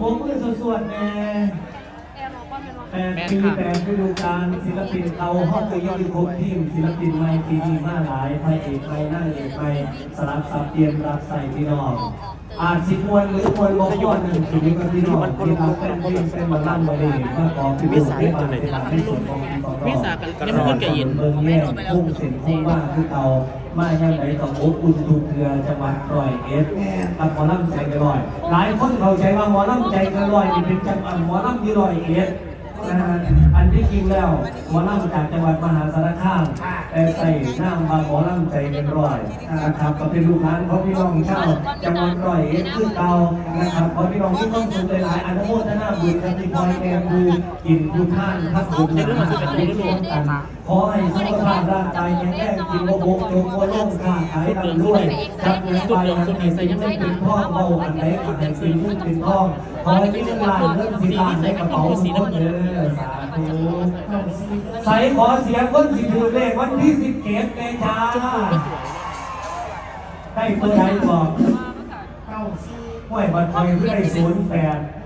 ผมคือสวดๆแม่แอร์บอกว่าเป็นว่าแปดปีแปดฤดูกาลศิลปินเราห้องตัวย่อยครบทีมศิลปินใหม่ปีนี้มาหลายพระเอกใหม่นางเอกใหม่สลับสับเปลี่ยนรับใส่พี่น้องอาจสิมวนหรือมวนบ่มวนหนึ่งอยู่กับพี่น้องที่รับเป็นเพลงเป็นมาล่ำมาเลยมาขอพี่ลูกให้มาเป็นหลักในส่วนของพี่ต่อรองวิสากันยังไม่ขึ้นกับยินเบิ่งแย่พุ่งเส้นพุ่งว่าคือเก่ามาย่างไหนต้องอบอุ่นทุกเทือจังหวัดร้อยเอ็ดครับหมอลำใจเลอย หลายคนเข้าใจว่าหมอลำใจเกันลอยนี่เป็นจังหวะหมอลำที่ร้อยเอ็ดนะฮะ ที่จริงแล้วหมอลำจากจังหวัดมหาสารคามแต่ใส่หน้ามาหมอลำใจเกันร้อยนะครับก็เป็นลูกหลานของพี่น้องชาวจังหวัดร้อยเอ็ดคือเก่านะครับขอพี่น้องที่ต้องสนใจหลายอนุโมทนาบุญกันที่คอยแนมดูกินบุญท่านทักบุญนะครัได้ร่วมกันขอให้สุขภาพร่างกายแข็งแรงกินโมบกโยมโมล่งค้าขายร่ำรวยจับเงินไปมันให้สิ่งไม่เป็นพ่อเบาอันไหนอันไหนสิ่งที่เป็นพ่อ ขอให้มีเงินล้านเงินสีล้านในกระเป๋าสีน้ำเงินสาธุใส่ขอเสียงคนสิถือเลขวันที่สิบเอ็ดเมษาได้เพื่อใดบอกห้วยบัตรไฟเพื่อได้ศูนย์แปดศูนย์แปด